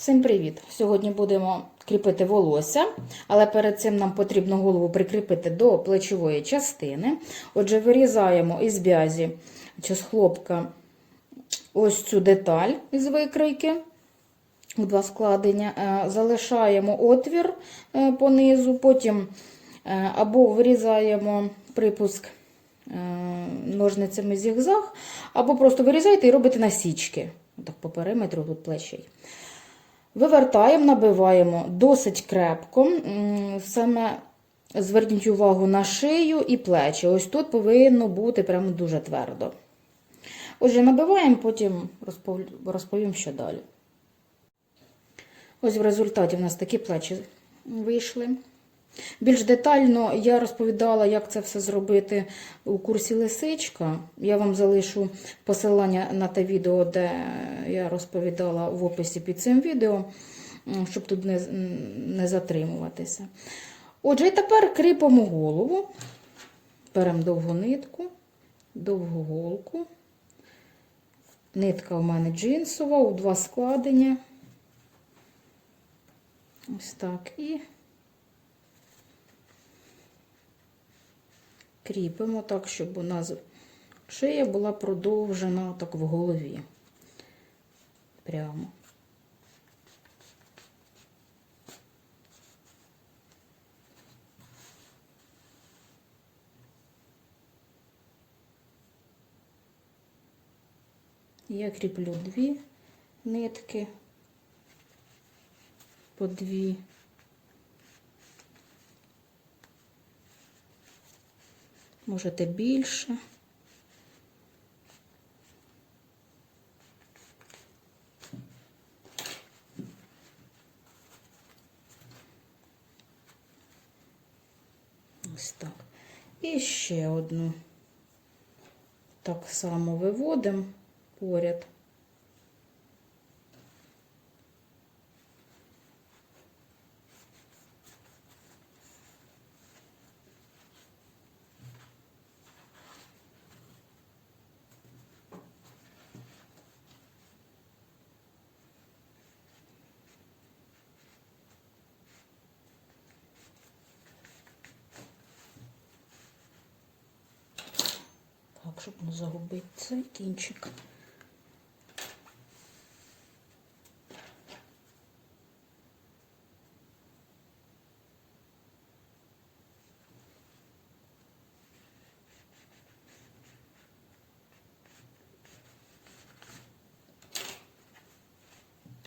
Всім привіт! Сьогодні будемо кріпити волосся, але перед цим нам потрібно голову прикріпити до плечової частини. Отже, вирізаємо із в'язі чи з хлопка ось цю деталь із викройки. у Два складення, Е, залишаємо отвір е, по низу, потім е, або вирізаємо припуск ножницями зігзаг, або просто вирізаєте і робите насічки. Так по периметру тут плечей. Вивертаємо, набиваємо досить крепко. Саме зверніть увагу на шию і плечі. Ось тут повинно бути прямо дуже твердо. Отже, набиваємо, потім розповім, що далі. Ось в результаті в нас такі плечі вийшли. Більш детально я розповідала, як це все зробити у курсі Лисичка. Я вам залишу посилання на те відео, де я розповідала в описі під цим відео, щоб тут не, не затримуватися. Отже, і тепер кріпимо голову, беремо довгу нитку, довгу голку. Нитка у мене джинсова, у два складення. Ось так. І кріпимо так, щоб у нас шия була продовжена так в голові. Прямо. Я кріплю дві нитки по дві. Можете більше. Ось так. І ще одну. Так само виводимо поряд. Щоб не загубити цей кінчик.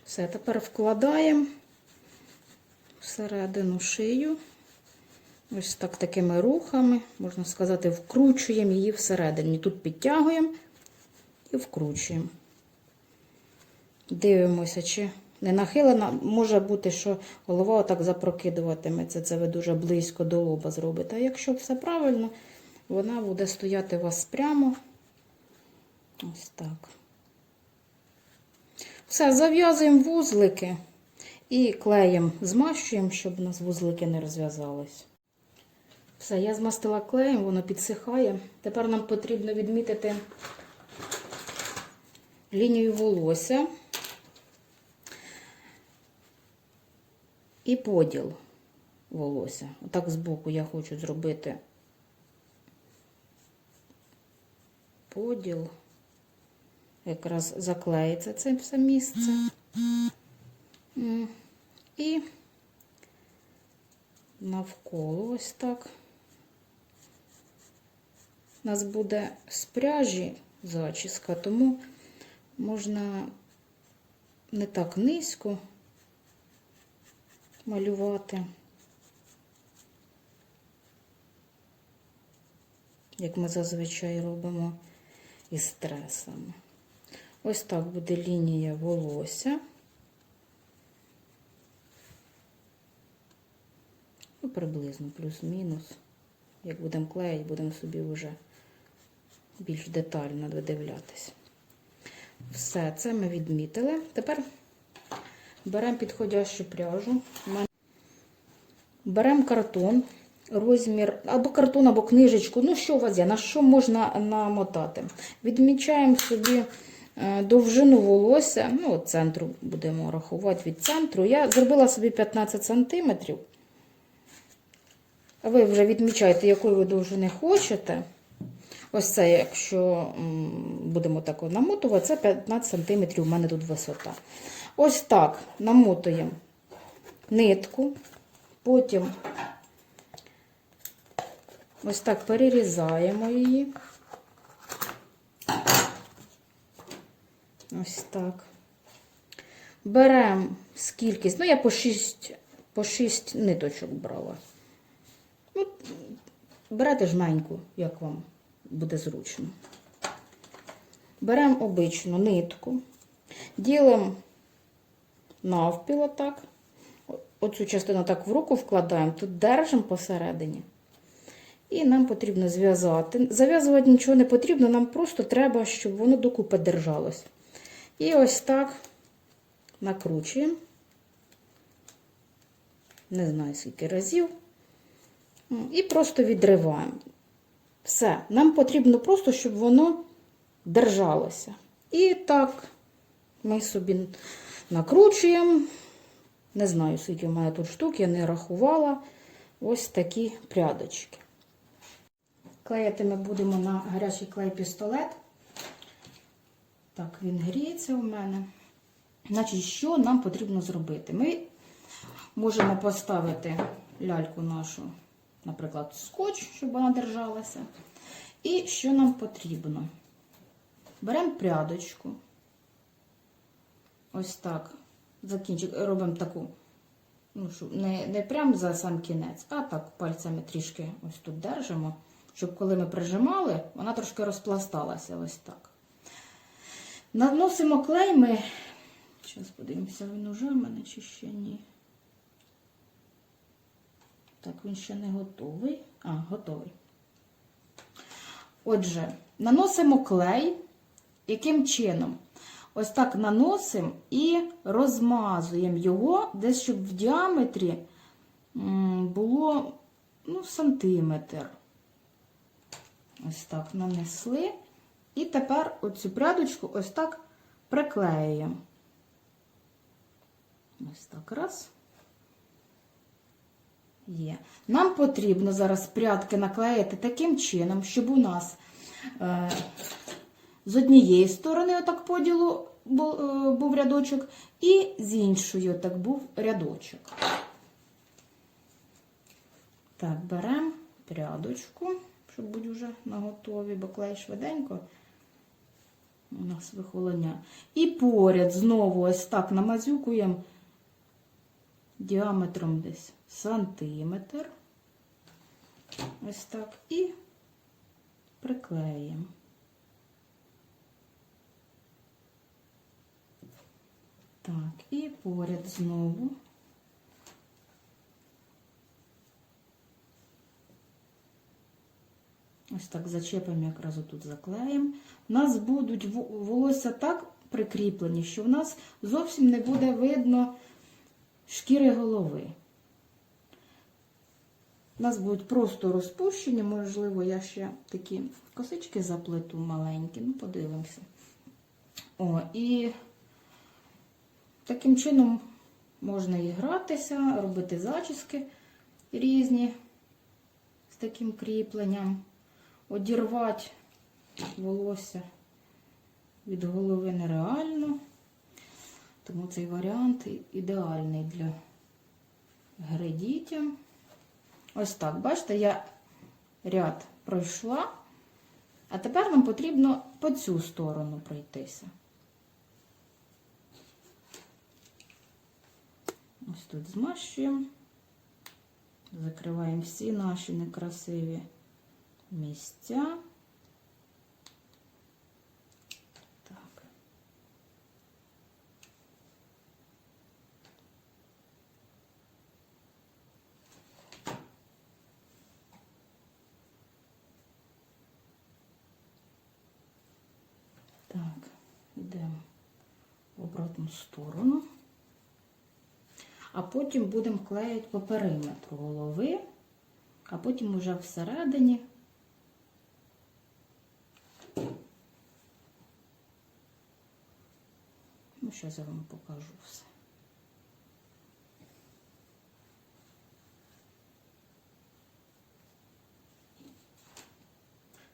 Все, тепер вкладаємо всередину шию. Ось так такими рухами, можна сказати, вкручуємо її всередині. Тут підтягуємо і вкручуємо. Дивимося, чи не нахилена. Може бути, що голова отак запрокидуватиметься. Це ви дуже близько до лоба зробите. А якщо все правильно, вона буде стояти у вас прямо. Ось так. Все, зав'язуємо вузлики і клеєм змащуємо, щоб у нас вузлики не розв'язались. Все, я змастила клеєм, воно підсихає. Тепер нам потрібно відмітити лінію волосся і поділ волосся. Отак збоку я хочу зробити поділ. Якраз заклеїться це все місце. І навколо ось так. У нас буде з пряжі зачіска, тому можна не так низько малювати, як ми зазвичай робимо із стресами. Ось так буде лінія волосся. Ну, приблизно плюс-мінус. Як будемо клеїти, будемо собі вже більш детально видивлятись. Все, це ми відмітили. Тепер беремо підходящу пряжу. Беремо картон, розмір, або картон, або книжечку. Ну, що у вас є, на що можна намотати. Відмічаємо собі е, довжину волосся, ну, от центру будемо рахувати від центру. Я зробила собі 15 сантиметрів. А ви вже відмічаєте, якої ви довжини хочете. Ось це, якщо будемо так намотувати, це 15 см у мене тут висота. Ось так намотуємо нитку, потім ось так перерізаємо її. Ось так. Беремо скількись, ну я по 6, по 6 ниточок брала. Ну, берете жменьку, як вам буде зручно. Беремо обичну нитку, ділимо навпіл отак. Оцю частину так в руку вкладаємо, тут держимо посередині. І нам потрібно зв'язати. Зав'язувати нічого не потрібно, нам просто треба, щоб воно докупи держалось. І ось так накручуємо. Не знаю, скільки разів. І просто відриваємо. Все. Нам потрібно просто, щоб воно держалося. І так ми собі накручуємо. Не знаю, скільки в мене тут штук, я не рахувала. Ось такі прядочки. Клеїти ми будемо на гарячий клей пістолет. Так, він гріється у мене. Значить, що нам потрібно зробити? Ми можемо поставити ляльку нашу, наприклад, скотч, щоб вона держалася. І що нам потрібно? Беремо прядочку. Ось так. Закінчик, робимо таку, ну, щоб не, не прямо за сам кінець, а так пальцями трішки ось тут держимо, щоб коли ми прижимали, вона трошки розпласталася ось так. Наносимо клей ми. Зараз подивимося, він уже в мене чи ще ні. Так, він ще не готовий. А, готовий. Отже, наносимо клей. Яким чином? Ось так наносимо і розмазуємо його, десь щоб в діаметрі було ну, сантиметр. Ось так нанесли. І тепер оцю прядочку ось так приклеюємо. Ось так раз. Є. Нам потрібно зараз прядки наклеїти таким чином, щоб у нас е, з однієї сторони отак поділу був, е, був рядочок, і з іншої отак був рядочок. Так, беремо прядочку, щоб бути вже наготові, бо клей швиденько у нас вихолоня. І поряд знову ось так намазюкуємо діаметром десь сантиметр. Ось так і приклеїмо. Так, і поряд знову. Ось так зачепимо, якраз отут заклеїмо. У нас будуть волосся так прикріплені, що в нас зовсім не буде видно шкіри голови. У нас будуть просто розпущені, можливо, я ще такі косички заплету маленькі, ну, подивимося. О, і таким чином можна і гратися, робити зачіски різні з таким кріпленням, одірвати волосся від голови нереально. Тому цей варіант ідеальний для гри дітям. Ось так, бачите, я ряд пройшла, а тепер нам потрібно по цю сторону пройтися. Ось тут змащуємо, закриваємо всі наші некрасиві місця. Так. Так, йдемо в обратну сторону а потім будемо клеїти по периметру голови, а потім уже всередині. Ну, зараз я вам покажу все.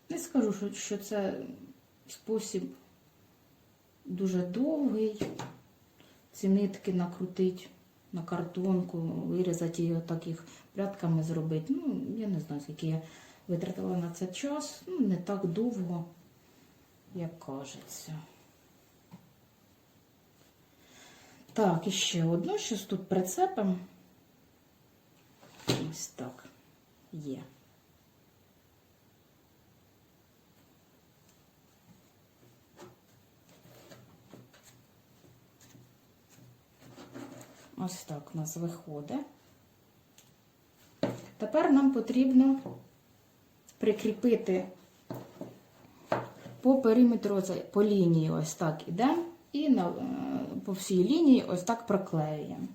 Не скажу, що, це спосіб дуже довгий. Ці нитки накрутить на картонку, вирізати її отак їх прядками зробити. Ну, я не знаю, скільки я витратила на це час. Ну, не так довго, як кажеться. Так, і ще одну, щось тут прицепимо. Ось так є. Ось так у нас виходить. Тепер нам потрібно прикріпити по периметру, по лінії ось так ідемо і е, по всій лінії ось так проклеюємо.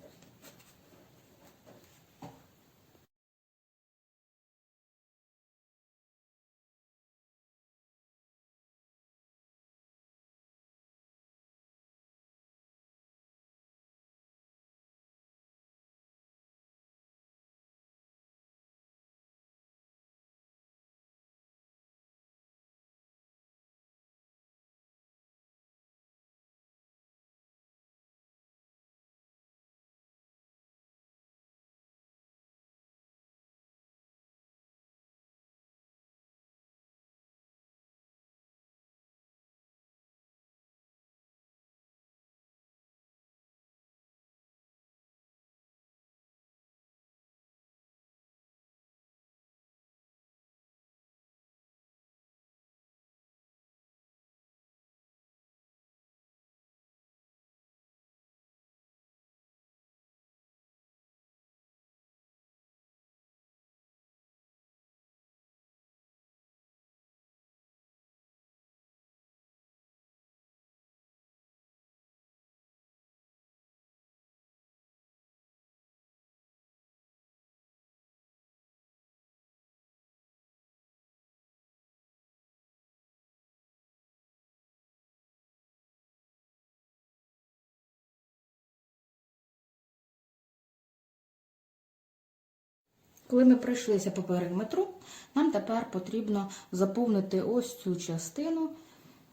Коли ми пройшлися по периметру, нам тепер потрібно заповнити ось цю частину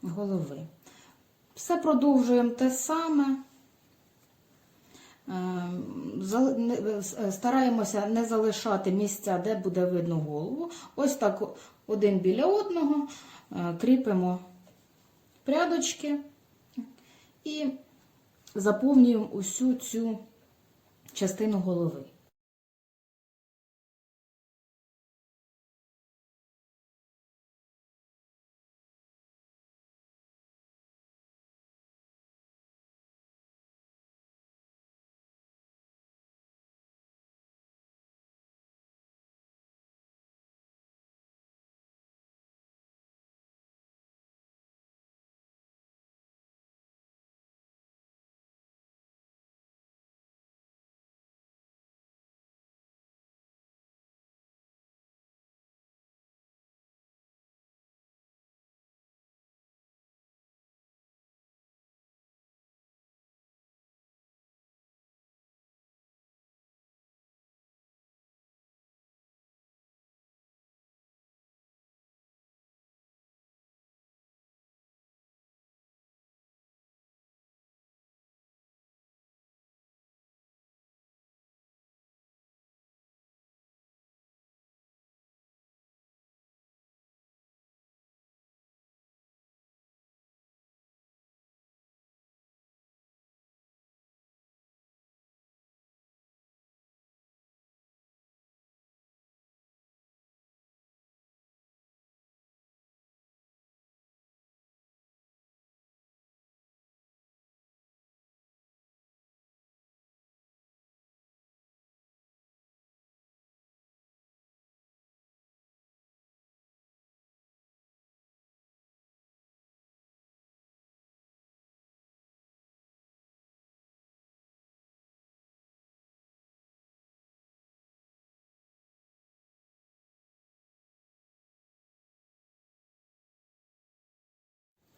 голови. Все продовжуємо те саме. Зал- не- е, Стараємося не залишати місця, де буде видно голову. Ось так один біля одного е, кріпимо прядочки і заповнюємо усю цю частину голови.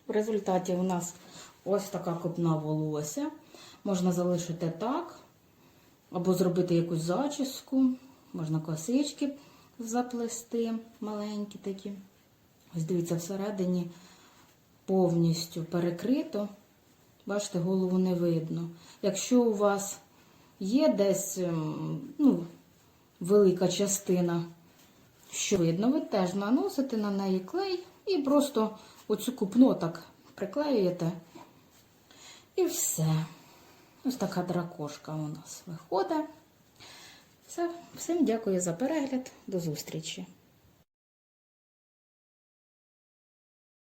В результаті у нас ось така копна волосся. Можна залишити так, або зробити якусь зачіску, можна косички заплести, маленькі такі. Ось дивіться, всередині повністю перекрито. Бачите, голову не видно. Якщо у вас є десь ем, ну, велика частина, що видно, ви теж наносите на неї клей і просто оцю купну так приклеюєте. І все. Ось така дракошка у нас виходить. Все. Всім дякую за перегляд. До зустрічі!